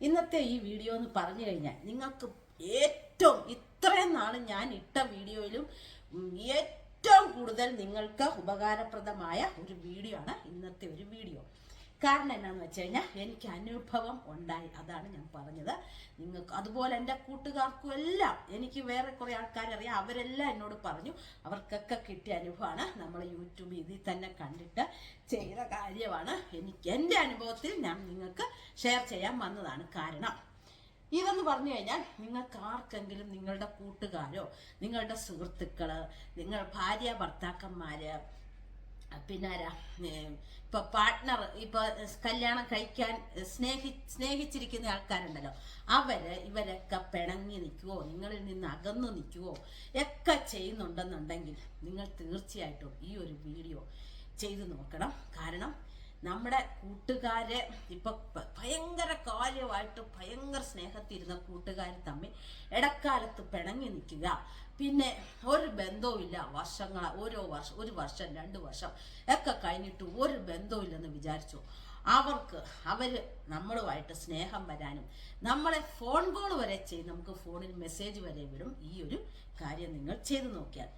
ഇന്നത്തെ ഈ വീഡിയോ എന്ന് പറഞ്ഞു കഴിഞ്ഞാൽ നിങ്ങൾക്ക് ഏറ്റവും ഇത്രയും നാൾ ഞാൻ ഇട്ട വീഡിയോയിലും ഏറ്റവും കൂടുതൽ നിങ്ങൾക്ക് ഉപകാരപ്രദമായ ഒരു വീഡിയോ ആണ് ഇന്നത്തെ ഒരു വീഡിയോ കാരണം എന്നാന്ന് വെച്ച് കഴിഞ്ഞാൽ എനിക്ക് അനുഭവം ഉണ്ടായി. അതാണ് ഞാൻ പറഞ്ഞത്. നിങ്ങൾക്ക് അതുപോലെ എന്റെ കൂട്ടുകാർക്കും എല്ലാം എനിക്ക് വേറെ കുറേ ആൾക്കാരറിയാം അവരെല്ലാം എന്നോട് പറഞ്ഞു. അവർക്കൊക്കെ കിട്ടിയ അനുഭവമാണ്. നമ്മൾ യൂട്യൂബ് ഇതിൽ തന്നെ കണ്ടിട്ട് ചെയ്ത കാര്യമാണ്. എനിക്ക് എന്റെ അനുഭവത്തിൽ ഞാൻ നിങ്ങൾക്ക് ഷെയർ ചെയ്യാൻ വന്നതാണ് കാരണം. ഇതെന്ന് പറഞ്ഞു കഴിഞ്ഞാൽ നിങ്ങൾക്ക് ആർക്കെങ്കിലും നിങ്ങളുടെ കൂട്ടുകാരോ നിങ്ങളുടെ സുഹൃത്തുക്കൾ നിങ്ങൾ ഭാര്യ ഭർത്താക്കന്മാര് പിന്നെ ആരാ? ഇപ്പൊ പാർട്ട്ണർ ഇപ്പൊ കല്യാണം കഴിക്കാൻ സ്നേഹി സ്നേഹിച്ചിരിക്കുന്ന ആൾക്കാരുണ്ടല്ലോ. അവർ ഇവരൊക്കെ പിണങ്ങി നിൽക്കുവോ? നിങ്ങളിൽ നിന്ന് അകന്നു നിൽക്കുവോ? ഒക്കെ ചെയ്യുന്നുണ്ടെന്നുണ്ടെങ്കിൽ നിങ്ങൾ തീർച്ചയായിട്ടും ഈ ഒരു വീഡിയോ ചെയ്തു നോക്കണം. കാരണം നമ്മുടെ കൂട്ടുകാരെ ഇപ്പൊ ഭയങ്കര കാര്യമായിട്ട് ഭയങ്കര സ്നേഹത്തിരുന്ന കൂട്ടുകാർ തമ്മിൽ ഇടക്കാലത്ത് പിണങ്ങി നിൽക്കുക. പിന്നെ ഒരു ബന്ധവുമില്ല വർഷങ്ങൾ ഓരോ വർഷം ഒരു വർഷം രണ്ട് വർഷം ഒക്കെ കഴിഞ്ഞിട്ട് ഒരു ബന്ധവുമില്ലെന്ന് വിചാരിച്ചു. അവർക്ക് അവർ നമ്മളുമായിട്ട് സ്നേഹം വരാനും നമ്മളെ ഫോൺ കോൾ വരെ ചെയ്ത് നമുക്ക് ഫോണിൽ മെസ്സേജ് വരെ വിടും ഈ ഒരു കാര്യം നിങ്ങൾ ചെയ്തു നോക്കിയാൽ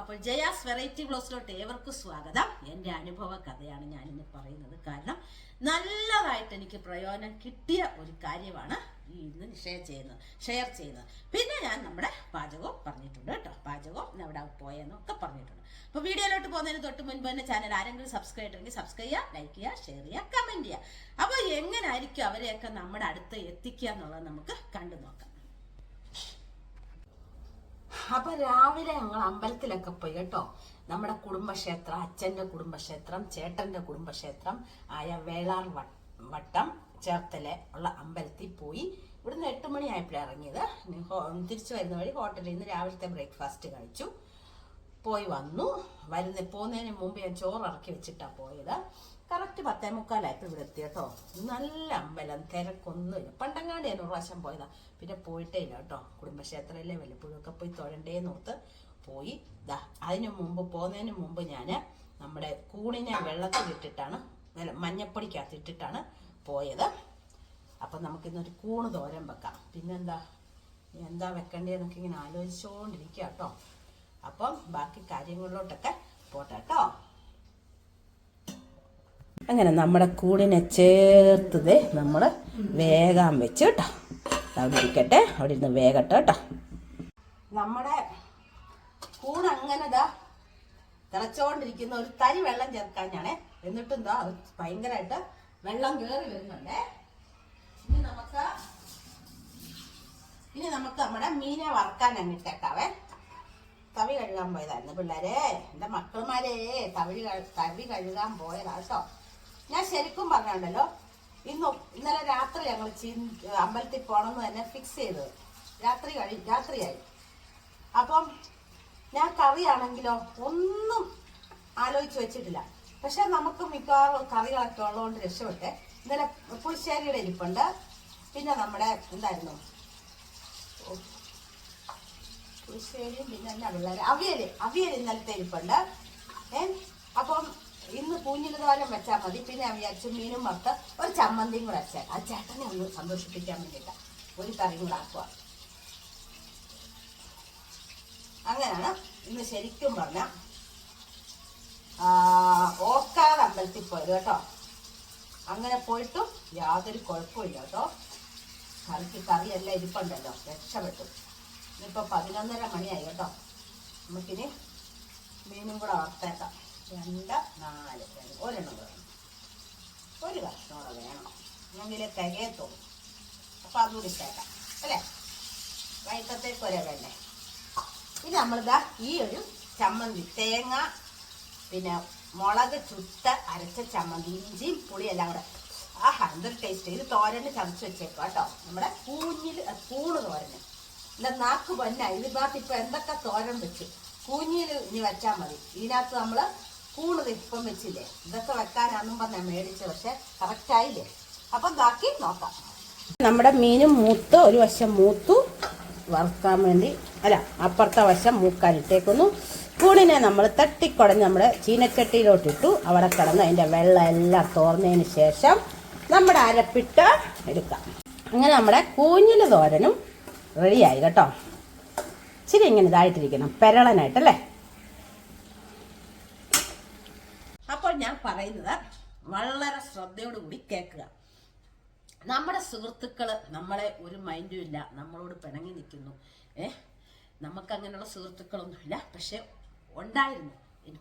അപ്പോൾ ജയാസ് വെറൈറ്റി ബ്ലോസിലോട്ട് ഏവർക്കും സ്വാഗതം. എന്റെ അനുഭവ കഥയാണ് ഞാനിന്ന് പറയുന്നത്. കാരണം നല്ലതായിട്ട് എനിക്ക് പ്രയോജനം കിട്ടിയ ഒരു കാര്യമാണ് ഇന്ന് ഷെയർ ചെയ്യുന്നത് ഷെയർ ചെയ്യുന്നത്. പിന്നെ ഞാൻ നമ്മുടെ പാചകവും പറഞ്ഞിട്ടുണ്ട് കേട്ടോ. പാചകവും എവിടെ പോയെന്നും ഒക്കെ പറഞ്ഞിട്ടുണ്ട്. അപ്പോൾ വീഡിയോയിലോട്ട് പോകുന്നതിന് തൊട്ട് മുൻപ് തന്നെ ചാനൽ ആരെങ്കിലും സബ്സ്ക്രൈബ് ചെയ്യണമെങ്കിൽ സബ്സ്ക്രൈബ് ചെയ്യുക ലൈക്ക് ചെയ്യുക ഷെയർ ചെയ്യുക കമന്റ് ചെയ്യുക. അപ്പോൾ എങ്ങനായിരിക്കും അവരെയൊക്കെ നമ്മുടെ അടുത്ത് എത്തിക്കുക എന്നുള്ളത് നമുക്ക് കണ്ടു നോക്കാം അപ്പൊ രാവിലെ ഞങ്ങൾ അമ്പലത്തിലൊക്കെ പോയി കേട്ടോ. നമ്മുടെ കുടുംബക്ഷേത്രം അച്ഛന്റെ കുടുംബക്ഷേത്രം ചേട്ടന്റെ കുടുംബക്ഷേത്രം ആയ വേളാർ വട്ടം ചേർത്തല ഉള്ള അമ്പലത്തിൽ പോയി. ഇവിടുന്ന് എട്ട് മണിയായപ്പോഴാണ് ഇറങ്ങിയത്. തിരിച്ചു വരുന്ന വഴി ഹോട്ടലിൽ നിന്ന് രാവിലത്തെ ബ്രേക്ക്ഫാസ്റ്റ് കഴിച്ചു. പോയി വന്നു. വരുന്ന പോകുന്നതിന് മുമ്പ് ഞാൻ ചോറ് ഇറക്കി വെച്ചിട്ടാണ് പോയത്. കറക്റ്റ് പത്തേ മുക്കാലായപ്പോൾ ഇവിടെ എത്തി കേട്ടോ. നല്ല അമ്പലം തിരക്കൊന്നുമില്ല പണ്ടങ്ങാണ്ട് ഞാൻ ഒരു പ്രാവശ്യം പോയതാ. പിന്നെ പോയിട്ടേ ഇല്ല കേട്ടോ. കുടുംബക്ഷേത്രത്തിലെ വല്ലപ്പോഴൊക്കെ പോയി തൊഴണ്ടേന്ന് ഓർത്ത് പോയി. ദാ അതിനു മുമ്പ് പോകുന്നതിന് മുമ്പ് ഞാൻ നമ്മുടെ കൂണിനെ വെള്ളത്തിലിട്ടിട്ടാണ് മഞ്ഞപ്പൊടിക്കകത്ത് ഇട്ടിട്ടാണ് പോയത്. അപ്പം നമുക്കിന്നൊരു കൂണ് തോരൻ വെക്കാം. പിന്നെന്താ? എന്താ വെക്കണ്ടേന്നൊക്കെ ഇങ്ങനെ ആലോചിച്ചുകൊണ്ടിരിക്കുക കേട്ടോ. അപ്പം ബാക്കി കാര്യങ്ങളിലോട്ടൊക്കെ പോട്ടെ കേട്ടോ. അങ്ങനെ നമ്മുടെ കൂടിനെ ചേർത്തത് നമ്മൾ വേഗം വെച്ച് കേട്ടോ. അവിടെ ഇരിക്കട്ടെ അവിടെ ഇരുന്ന് വേഗട്ടെ കേട്ടോ. നമ്മുടെ കൂണ് അങ്ങനെതാ തിളച്ചോണ്ടിരിക്കുന്ന ഒരു തരി വെള്ളം ചേർക്കാനാണേ എന്നിട്ടും എന്താ ഭയങ്കരമായിട്ട് വെള്ളം കയറി വരുന്നുണ്ടേ. ഇനി നമുക്ക് ഇനി നമുക്ക് നമ്മുടെ മീനെ വറക്കാൻ അങ്ങിട്ടേക്കാവേ. തവി കഴുകാൻ പോയതായിരുന്നു പിള്ളേരെ. എന്റെ മക്കൾമാരെ തവി തവി കഴുകാൻ പോയതാ കേട്ടോ. ഞാൻ ശരിക്കും പറഞ്ഞുണ്ടല്ലോ ഇന്ന് ഇന്നലെ രാത്രി ഞങ്ങൾ ചീ അമ്പലത്തിൽ പോകണമെന്ന് തന്നെ ഫിക്സ് ചെയ്തത്. രാത്രി കഴി രാത്രിയായി. അപ്പം ഞാൻ കറിയാണെങ്കിലോ ഒന്നും ആലോചിച്ച് വെച്ചിട്ടില്ല. പക്ഷെ നമുക്ക് മിക്കവാറും കറികളൊക്കെ ഉള്ളതുകൊണ്ട് രക്ഷപ്പെട്ടെ. ഇന്നലെ പുളിശ്ശേരിയുടെ ഇരിപ്പുണ്ട്. പിന്നെ നമ്മുടെ എന്തായിരുന്നു? പുളിശ്ശേരിയും പിന്നെ എന്നാ പിള്ളേർ അവിയൽ. അവിയൽ ഇന്നലത്തെ ഇരിപ്പുണ്ട്. ഏ? അപ്പം ഇന്ന് പൂഞ്ഞിന് തോരൻ വെച്ചാൽ മതി. പിന്നെ ഞാൻ വിചാരിച്ചു മീനും വറുത്ത് ഒരു ചമ്മന്തിയും കൂടെ വെച്ചാൽ ആ ചേട്ടനെ ഒന്ന് സന്തോഷിപ്പിക്കാൻ വേണ്ടിട്ട ഒരു കറി കൂടെ ആക്കുക അങ്ങനെയാണ് ഇന്ന് ശരിക്കും പറഞ്ഞ ഓർക്കാട് അമ്പലത്തിൽ പോയത് കേട്ടോ. അങ്ങനെ പോയിട്ടും യാതൊരു കുഴപ്പമില്ല കേട്ടോ. കറിക്ക് കറിയെല്ലാം ഇരിപ്പുണ്ടല്ലോ. രക്ഷപ്പെട്ടു. ഇന്നിപ്പോൾ പതിനൊന്നര മണിയായി കേട്ടോ. നമുക്കിനി മീനും കൂടെ വറുത്തേക്കാം. രണ്ട് നാല്. ഒരെണ്ണം വേണം. ഒരു കഷ്ണം കൂടെ വേണം. എങ്കിലേ തികയത്തുള്ളൂ. അപ്പം അതുകൂടി ഇട്ടേക്കാം അല്ലേ? വൈക്കത്തേക്ക് ഒരേ വേണ്ടേ? ഇനി നമ്മളിതാ ഈ ഒരു ചമ്മന്തി തേങ്ങ പിന്നെ മുളക് ചുട്ട അരച്ച ചമ്മന്തി ഇഞ്ചിയും പുളിയെല്ലാം കൂടെ. ആഹാ എന്തൊരു ടേസ്റ്റ് ഇത് തോരന് ചതച്ച് വെച്ചേക്കും കേട്ടോ. നമ്മുടെ കൂഞ്ഞിൽ കൂണ് തോരന്. എന്റെ നാക്ക് പൊന്ന ഇതിനകത്ത് ഇപ്പൊ എന്തൊക്കെ തോരൻ വെച്ചു? കൂഞ്ഞിൽ ഇനി വെച്ചാൽ മതി. ഇതിനകത്ത് നമ്മൾ കൂണ് ഇപ്പം വെച്ചില്ലേ? ഇതൊക്കെ വെക്കാനാന്നും പറഞ്ഞാൽ മേടിച്ച് പക്ഷെ കറക്റ്റായില്ലേ അപ്പം ബാക്കി നോക്കാം. നമ്മുടെ മീനും മൂത്ത് ഒരു വശം മൂത്തു വറുക്കാൻ വേണ്ടി അല്ല അപ്പുറത്തെ വശം മൂക്കാനിട്ടേക്കുന്നു. കൂണിനെ നമ്മൾ തട്ടിക്കുടഞ്ഞ് നമ്മുടെ ചീനച്ചട്ടിയിലോട്ടിട്ടു അവിടെ കിടന്ന് അതിന്റെ വെള്ളം എല്ലാം തോർന്നതിന് ശേഷം നമ്മുടെ അരപ്പിട്ട് എടുക്കാം. അങ്ങനെ നമ്മുടെ കൂഞ്ഞിൽ തോരനും റെഡിയായി കേട്ടോ. ഇച്ചിരി ഇങ്ങനെ ഇതായിട്ടിരിക്കണം പെരളനായിട്ടല്ലേ അപ്പോൾ ഞാൻ പറയുന്നത് വളരെ ശ്രദ്ധയോടുകൂടി കേൾക്കുക. നമ്മുടെ സുഹൃത്തുക്കൾ നമ്മളെ ഒരു മൈൻഡും ഇല്ല നമ്മളോട് പിണങ്ങി നിൽക്കുന്നു. ഏ? നമുക്ക് അങ്ങനെയുള്ള സുഹൃത്തുക്കളൊന്നുമില്ല. പക്ഷെ ഉണ്ടായിരുന്നു.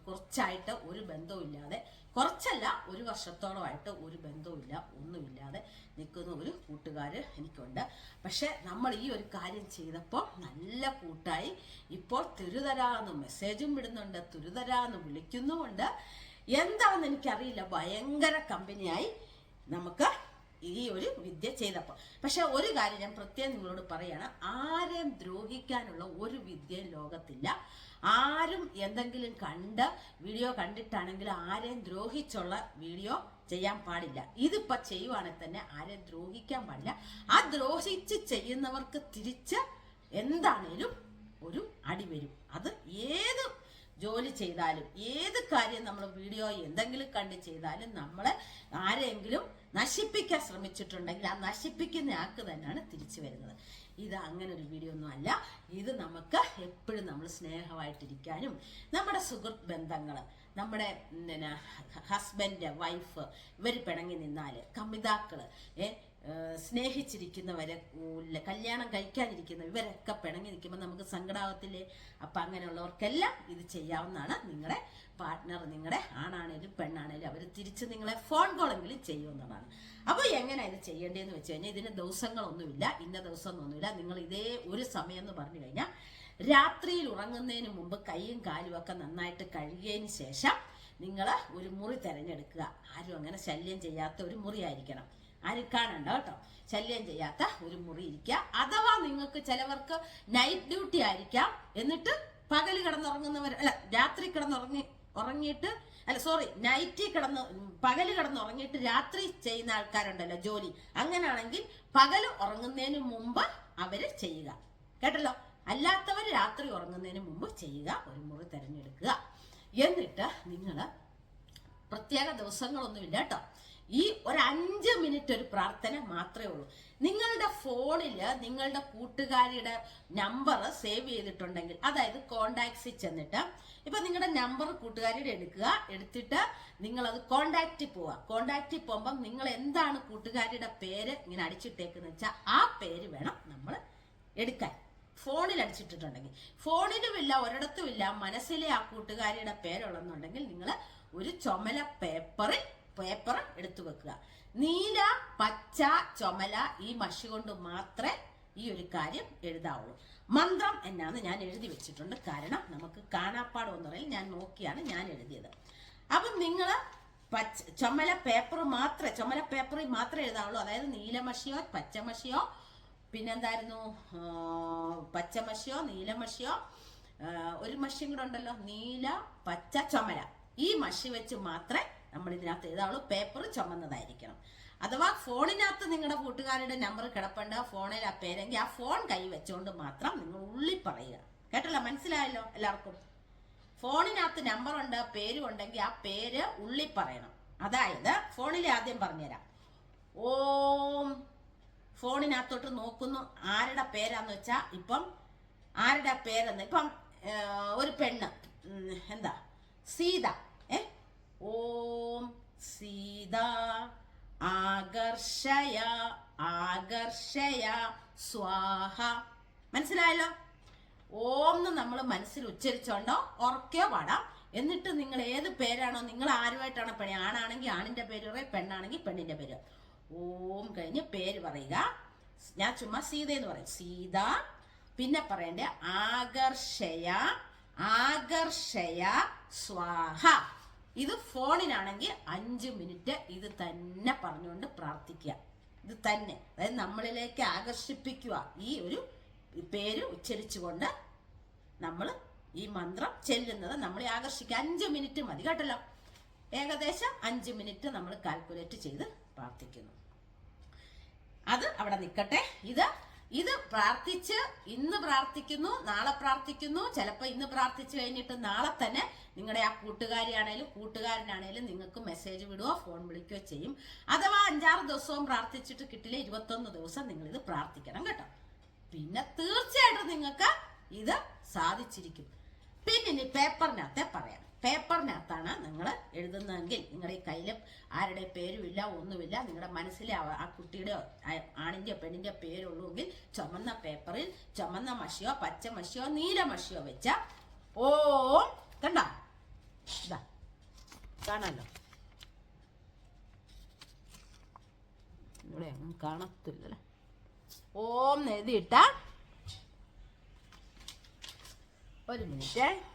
കുറച്ചായിട്ട് ഒരു ബന്ധവും ഇല്ലാതെ കുറച്ചല്ല ഒരു വർഷത്തോളമായിട്ട് ഒരു ബന്ധവുമില്ല ഒന്നുമില്ലാതെ നിൽക്കുന്ന ഒരു കൂട്ടുകാർ എനിക്കുണ്ട്. പക്ഷെ നമ്മൾ ഈ ഒരു കാര്യം ചെയ്തപ്പോൾ നല്ല കൂട്ടായി. ഇപ്പോൾ തുരുതരാന്ന് മെസ്സേജും വിടുന്നുണ്ട് തുരുതരാന്ന് വിളിക്കുന്നുമുണ്ട്. എന്താണെന്ന് എനിക്കറിയില്ല. ഭയങ്കര കമ്പനിയായി നമുക്ക് ഈ ഒരു വിദ്യ ചെയ്തപ്പോൾ പക്ഷെ ഒരു കാര്യം ഞാൻ പ്രത്യേകം നിങ്ങളോട് പറയാണ്. ആരെയും ദ്രോഹിക്കാനുള്ള ഒരു വിദ്യയും ലോകത്തില്ല. ആരും എന്തെങ്കിലും കണ്ട് വീഡിയോ കണ്ടിട്ടാണെങ്കിൽ ആരെയും ദ്രോഹിച്ചുള്ള വീഡിയോ ചെയ്യാൻ പാടില്ല. ഇതിപ്പോ ചെയ്യുവാണെങ്കിൽ തന്നെ ആരെയും ദ്രോഹിക്കാൻ പാടില്ല. ആ ദ്രോഹിച്ച് ചെയ്യുന്നവർക്ക് തിരിച്ച് എന്താണേലും ഒരു അടി വരും. അത് ഏത് ജോലി ചെയ്താലും ഏത് കാര്യം നമ്മൾ വീഡിയോ എന്തെങ്കിലും കണ്ട് ചെയ്താലും നമ്മളെ ആരെങ്കിലും നശിപ്പിക്കാൻ ശ്രമിച്ചിട്ടുണ്ടെങ്കിൽ ആ നശിപ്പിക്കുന്ന ആൾക്ക് തന്നെയാണ് തിരിച്ചു വരുന്നത്. ഇത് അങ്ങനെ ഒരു വീഡിയോ ഒന്നും അല്ല. ഇത് നമുക്ക് എപ്പോഴും നമ്മൾ സ്നേഹമായിട്ടിരിക്കാനും നമ്മുടെ സുഹൃത്ത് ബന്ധങ്ങൾ നമ്മുടെ പിന്നെ ഹസ്ബൻഡ് വൈഫ് ഇവർ പിണങ്ങി നിന്നാൽ ഏഹ് സ്നേഹിച്ചിരിക്കുന്നവരെ കല്യാണം കഴിക്കാനിരിക്കുന്ന ഇവരൊക്കെ പിണങ്ങി നിൽക്കുമ്പോൾ നമുക്ക് സങ്കടാവത്തില്ലേ? അപ്പം അങ്ങനെയുള്ളവർക്കെല്ലാം ഇത് ചെയ്യാവുന്നതാണ് നിങ്ങളുടെ പാർട്ട്ണർ നിങ്ങളുടെ ആണാണേലും പെണ്ണാണേലും അവർ തിരിച്ച് നിങ്ങളെ ഫോൺ കോളെങ്കിലും ചെയ്യുമെന്നുള്ളതാണ് അപ്പോൾ എങ്ങനെ ഇത് ചെയ്യേണ്ടതെന്ന് വെച്ച് കഴിഞ്ഞാൽ ഇതിന് ദിവസങ്ങളൊന്നുമില്ല ഇന്ന ദിവസമൊന്നുമില്ല. നിങ്ങൾ ഇതേ ഒരു സമയം എന്ന് പറഞ്ഞു കഴിഞ്ഞാൽ രാത്രിയിൽ ഉറങ്ങുന്നതിന് മുമ്പ് കൈയും കാലും ഒക്കെ നന്നായിട്ട് കഴുകിയതിന് ശേഷം നിങ്ങൾ ഒരു മുറി തിരഞ്ഞെടുക്കുക. ആരും അങ്ങനെ ശല്യം ചെയ്യാത്ത ഒരു മുറി ആയിരിക്കണം ആരും കാണണ്ട കേട്ടോ. ശല്യം ചെയ്യാത്ത ഒരു മുറി ഇരിക്കുക. അഥവാ നിങ്ങൾക്ക് ചിലവർക്ക് നൈറ്റ് ഡ്യൂട്ടി ആയിരിക്കാം. എന്നിട്ട് പകൽ കിടന്നുറങ്ങുന്നവർ അല്ല രാത്രി കിടന്നുറങ്ങി ഉറങ്ങിയിട്ട് അല്ല സോറി നൈറ്റിൽ കിടന്ന് പകൽ കിടന്നുറങ്ങിയിട്ട് രാത്രി ചെയ്യുന്ന ആൾക്കാരുണ്ടല്ലോ ജോലി. അങ്ങനെയാണെങ്കിൽ പകൽ ഉറങ്ങുന്നതിന് മുമ്പ് അവർ ചെയ്യുക. കേട്ടല്ലോ? അല്ലാത്തവർ രാത്രി ഉറങ്ങുന്നതിന് മുമ്പ് ചെയ്യുക ഒരു മുറി തിരഞ്ഞെടുക്കുക. എന്നിട്ട് നിങ്ങൾ പ്രത്യേക ദിവസങ്ങളൊന്നുമില്ല കേട്ടോ. ഈ ഒരു അഞ്ച് മിനിറ്റ് ഒരു പ്രാർത്ഥന മാത്രമേ ഉള്ളൂ. നിങ്ങളുടെ ഫോണിൽ നിങ്ങളുടെ കൂട്ടുകാരിയുടെ നമ്പർ സേവ് ചെയ്തിട്ടുണ്ടെങ്കിൽ അതായത് കോണ്ടാക്ട്സിൽ ചെന്നിട്ട് ഇപ്പൊ നിങ്ങളുടെ നമ്പർ കൂട്ടുകാരിയുടെ എടുക്കുക. എടുത്തിട്ട് നിങ്ങൾ അത് കോണ്ടാക്റ്റിൽ പോവുക. കോണ്ടാക്റ്റിൽ പോകുമ്പം നിങ്ങൾ എന്താണ് കൂട്ടുകാരിയുടെ പേര് ഇങ്ങനെ അടിച്ചിട്ടേക്കെന്ന് വെച്ചാൽ ആ പേര് വേണം നമ്മൾ എടുക്കാൻ. ഫോണിൽ അടിച്ചിട്ടിട്ടുണ്ടെങ്കിൽ. ഫോണിലുമില്ല ഒരിടത്തുമില്ല മനസ്സിലെ ആ കൂട്ടുകാരിയുടെ പേരുള്ളെന്നുണ്ടെങ്കിൽ നിങ്ങൾ ഒരു ചുമല പേപ്പറിൽ പേപ്പർ എടുത്തു വെക്കുക. നീല പച്ച ചുമല ഈ മഷി കൊണ്ട് മാത്രമേ ഈ ഒരു കാര്യം എഴുതാവുള്ളൂ. മന്ത്രം എന്നാന്ന് ഞാൻ എഴുതി വെച്ചിട്ടുണ്ട്. കാരണം നമുക്ക് കാണാപ്പാട് പറയും ഞാൻ നോക്കിയാണ് ഞാൻ എഴുതിയത്. അപ്പം നിങ്ങൾ പച്ച ചുമല പേപ്പർ മാത്രമേ ചുമല പേപ്പറിൽ മാത്രമേ എഴുതാവുള്ളൂ. അതായത് നീലമഷിയോ പച്ചമഷിയോ പിന്നെന്തായിരുന്നു? പച്ച പച്ചമഷിയോ നീലമഷിയോ മഷിയോ ഒരു മഷിയും കൂടെ ഉണ്ടല്ലോ. നീല പച്ച ചുമല. ഈ മഷി വെച്ച് മാത്രമേ നമ്മൾ ഇതിനകത്ത് എഴുതാവുള്ളൂ പേപ്പർ ചുമന്നതായിരിക്കണം. അഥവാ ഫോണിനകത്ത് നിങ്ങളുടെ കൂട്ടുകാരുടെ നമ്പർ കിടപ്പുണ്ട് ഫോണിൽ ആ പേരെങ്കിൽ ആ ഫോൺ കൈ വെച്ചുകൊണ്ട് മാത്രം നിങ്ങൾ ഉള്ളി പറയുക. കേട്ടല്ലോ? മനസ്സിലായല്ലോ എല്ലാവർക്കും? ഫോണിനകത്ത് നമ്പർ ഉണ്ട് പേരും ഉണ്ടെങ്കിൽ ആ പേര് ഉള്ളി പറയണം. അതായത് ഫോണിൽ ആദ്യം പറഞ്ഞുതരാം. ഓം. ഫോണിനകത്തോട്ട് നോക്കുന്നു. ആരുടെ പേരാന്ന് വെച്ചാ ഇപ്പം ആരുടെ പേരെന്ന്? ഇപ്പം ഒരു പെണ്ണ്. എന്താ? സീത. ഓം സീത ആകർഷയ ആകർഷയ സ്വാഹ. മനസ്സിലായല്ലോ? ഓം എന്ന് നമ്മൾ മനസ്സിൽ ഉച്ചരിച്ചോണ്ടോ? ഉറക്കെയോ പാടാം. എന്നിട്ട് നിങ്ങൾ ഏത് പേരാണോ നിങ്ങൾ ആരുമായിട്ടാണ് പണി? ആണാണെങ്കിൽ ആണിന്റെ പേര് പറയും പെണ്ണാണെങ്കിൽ പെണ്ണിന്റെ പേര്. ഓം കഴിഞ്ഞ് പേര് പറയുക. ഞാൻ ചുമ്മാ സീത എന്ന് പറയും. സീത പിന്നെ പറയണ്ടേ ആകർഷയ ആകർഷയ സ്വാഹ. ഇത് ഫോണിനാണെങ്കിൽ അഞ്ച് മിനിറ്റ് ഇത് തന്നെ പറഞ്ഞുകൊണ്ട് പ്രാർത്ഥിക്കുക. ഇത് തന്നെ. അതായത് നമ്മളിലേക്ക് ആകർഷിപ്പിക്കുക. ഈ ഒരു പേര് ഉച്ചരിച്ചുകൊണ്ട് നമ്മൾ ഈ മന്ത്രം ചെല്ലുന്നത് നമ്മളെ ആകർഷിക്കുക. അഞ്ച് മിനിറ്റ് മതി കേട്ടല്ലോ. ഏകദേശം അഞ്ച് മിനിറ്റ് നമ്മൾ കാൽക്കുലേറ്റ് ചെയ്ത് പ്രാർത്ഥിക്കുന്നു. അത് അവിടെ നിൽക്കട്ടെ. ഇത് ഇത് പ്രാർത്ഥിച്ച് ഇന്ന് പ്രാർത്ഥിക്കുന്നു നാളെ പ്രാർത്ഥിക്കുന്നു. ചിലപ്പോൾ ഇന്ന് പ്രാർത്ഥിച്ചു കഴിഞ്ഞിട്ട് നാളെ തന്നെ നിങ്ങളുടെ ആ കൂട്ടുകാരിയാണേലും കൂട്ടുകാരനാണേലും നിങ്ങൾക്ക് മെസ്സേജ് വിടുകയോ ഫോൺ വിളിക്കുകയോ ചെയ്യും. അഥവാ അഞ്ചാറ് ദിവസവും പ്രാർത്ഥിച്ചിട്ട് കിട്ടില്ല ഇരുപത്തൊന്ന് ദിവസം നിങ്ങൾ ഇത് പ്രാർത്ഥിക്കണം കേട്ടോ. പിന്നെ തീർച്ചയായിട്ടും നിങ്ങൾക്ക് ഇത് സാധിച്ചിരിക്കും. പിന്നെ ഇനി പേപ്പറിനകത്തെ പറയാം. പേപ്പറിനകത്താണ് നിങ്ങൾ എഴുതുന്നതെങ്കിൽ നിങ്ങളുടെ കയ്യിൽ ആരുടെ പേരുമില്ല ഒന്നുമില്ല. നിങ്ങളുടെ മനസ്സിലെ ആ- കുട്ടിയുടെ ആണിന്റെയോ പെണ്ണിന്റെ പേരുള്ളൂവെങ്കിൽ ചുമന്ന പേപ്പറിൽ ചുമന്ന മഷിയോ പച്ച മഷിയോ നീല മഷിയോ വെച്ച ഓം കണ്ട? ഇതാ. ഇവിടെ കാണത്തില്ലല്ലേ? ഓം എഴുതിയിട്ട. ഒരു മിനിറ്റ്.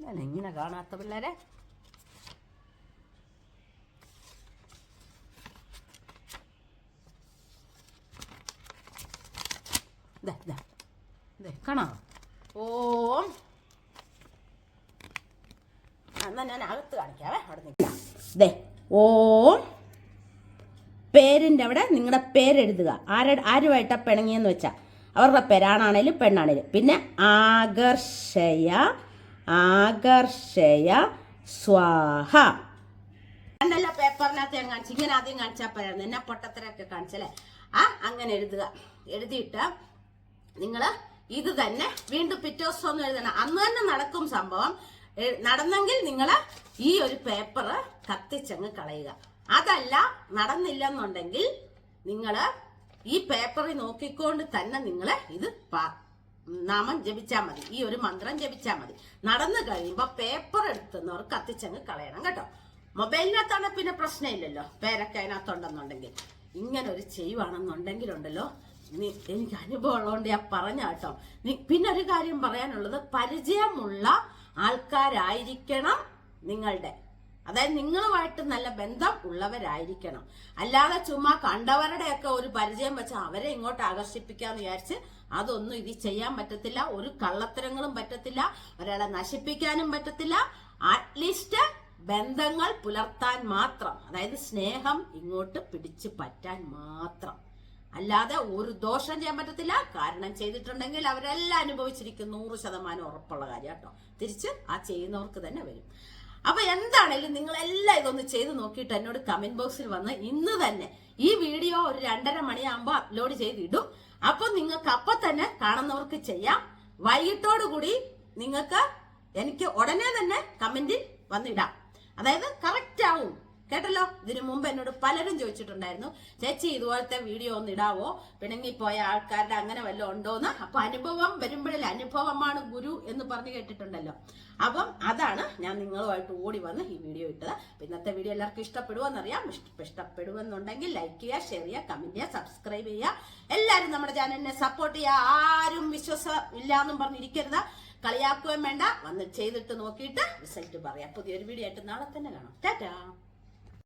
ഞാൻ എങ്ങനെ കാണാത്ത പിള്ളേരെ? കാണാമോ ഓം. ആ, എന്നാ ഞാൻ അകത്ത് കാണിക്കാവേ അവിടെ നിൽക്കാം. ദേ ഓം. പേരിന്റെ അവിടെ നിങ്ങളുടെ പേരെഴുതുക. ആര ആരുമായിട്ടാ പിണങ്ങിയെന്ന് വെച്ചാൽ അവരുടെ പേരാണാണേലും പെണ്ണാണേലും. പിന്നെ ആകർഷയ ആകർഷയ സ്വാഹ. കണ്ടല്ലോ പേപ്പറിനകത്ത് ഞാൻ കാണിച്ചു ഇങ്ങനെ ആദ്യം കാണിച്ചാൽ പറയാം എന്നെ പൊട്ടത്തരൊക്കെ കാണിച്ചല്ലേ ആ അങ്ങനെ എഴുതുക. എഴുതിയിട്ട് നിങ്ങൾ ഇത് തന്നെ വീണ്ടും പിറ്റേ ദിവസം ഒന്നും എഴുതണം. അന്ന് തന്നെ നടക്കും സംഭവം. നടന്നെങ്കിൽ നിങ്ങൾ ഈ ഒരു പേപ്പർ കത്തിച്ചങ്ങ് കളയുക. അതല്ല നടന്നില്ലെന്നുണ്ടെങ്കിൽ നിങ്ങൾ ഈ പേപ്പറിൽ നോക്കിക്കൊണ്ട് തന്നെ നിങ്ങൾ ഇത് നാമം ജപിച്ചാൽ മതി. ഈ ഒരു മന്ത്രം ജപിച്ചാൽ മതി. നടന്നു കഴിയുമ്പോൾ പേപ്പർ എടുത്തുന്നവർ കത്തിച്ചങ്ങ് കളയണം കേട്ടോ. മൊബൈലിനകത്താണ് പിന്നെ പ്രശ്നമില്ലല്ലോ. പേരൊക്കെ അതിനകത്തുണ്ടെന്നുണ്ടെങ്കിൽ. ഇങ്ങനെ ഒരു ചെയ്യുവാണെന്നുണ്ടെങ്കിലുണ്ടല്ലോ എനിക്ക് അനുഭവം ഉള്ളതുകൊണ്ട് ഞാൻ പറഞ്ഞ കേട്ടോ. നീ പിന്നെ ഒരു കാര്യം പറയാനുള്ളത് പരിചയമുള്ള ആൾക്കാരായിരിക്കണം നിങ്ങളുടെ അതായത് നിങ്ങളുമായിട്ട് നല്ല ബന്ധം ഉള്ളവരായിരിക്കണം. അല്ലാതെ ചുമ്മാ കണ്ടവരുടെയൊക്കെ ഒരു പരിചയം വെച്ച് അവരെ ഇങ്ങോട്ട് ആകർഷിപ്പിക്കാന്ന് വിചാരിച്ച് അതൊന്നും ഇത് ചെയ്യാൻ പറ്റത്തില്ല. ഒരു കള്ളത്തരങ്ങളും പറ്റത്തില്ല. ഒരാളെ നശിപ്പിക്കാനും പറ്റത്തില്ല. അറ്റ്ലീസ്റ്റ് ബന്ധങ്ങൾ പുലർത്താൻ മാത്രം. അതായത് സ്നേഹം ഇങ്ങോട്ട് പിടിച്ചു പറ്റാൻ മാത്രം. അല്ലാതെ ഒരു ദോഷം ചെയ്യാൻ പറ്റത്തില്ല. കാരണം ചെയ്തിട്ടുണ്ടെങ്കിൽ അവരെല്ലാം അനുഭവിച്ചിരിക്കും. നൂറ് ശതമാനം ഉറപ്പുള്ള കാര്യം കേട്ടോ. തിരിച്ച് ആ ചെയ്യുന്നവർക്ക് തന്നെ വരും. അപ്പൊ എന്താണേലും നിങ്ങൾ എല്ലാം ഇതൊന്ന് ചെയ്ത് നോക്കിയിട്ട് എന്നോട് കമന്റ് ബോക്സിൽ വന്ന് ഇന്ന് തന്നെ ഈ വീഡിയോ ഒരു രണ്ടര മണിയാകുമ്പോൾ അപ്ലോഡ് ചെയ്തിടും. അപ്പൊ നിങ്ങൾക്ക് അപ്പൊ തന്നെ കാണുന്നവർക്ക് ചെയ്യാം. വൈകിട്ടോടുകൂടി നിങ്ങൾക്ക് എനിക്ക് ഉടനെ തന്നെ കമന്റിൽ വന്നിടാം അതായത് കറക്റ്റ് ആവും. കേട്ടല്ലോ? ഇതിനു മുമ്പ് എന്നോട് പലരും ചോദിച്ചിട്ടുണ്ടായിരുന്നു ചേച്ചി ഇതുപോലത്തെ വീഡിയോ ഒന്ന് ഇടാവോ? പിണങ്ങിപ്പോയ ആൾക്കാരുടെ അങ്ങനെ വല്ലതും ഉണ്ടോന്ന്? അപ്പൊ അനുഭവം വരുമ്പോഴല്ലേ അനുഭവമാണ് ഗുരു എന്ന് പറഞ്ഞു കേട്ടിട്ടുണ്ടല്ലോ. അപ്പം അതാണ് ഞാൻ നിങ്ങളുമായിട്ട് ഓടി വന്ന് ഈ വീഡിയോ ഇട്ടത്. ഇന്നത്തെ വീഡിയോ എല്ലാവർക്കും ഇഷ്ടപ്പെടുമെന്നറിയാം ഇഷ്ട- ഇഷ്ടപ്പെടുമെന്നുണ്ടെങ്കിൽ ലൈക്ക് ചെയ്യുക ഷെയർ ചെയ്യുക കമന്റ് ചെയ്യുക സബ്സ്ക്രൈബ് ചെയ്യുക. എല്ലാവരും നമ്മുടെ ചാനലിനെ സപ്പോർട്ട് ചെയ്യുക. ആരും വിശ്വാസം ഇല്ല എന്നും പറഞ്ഞിരിക്കരുത്. കളിയാക്കുകയും വേണ്ട. വന്ന് ചെയ്തിട്ട് നോക്കിയിട്ട് റിസൾട്ട് പറയാം. പുതിയൊരു വീഡിയോ ആയിട്ട് നാളെ തന്നെ കാണാം. ടാറ്റാ!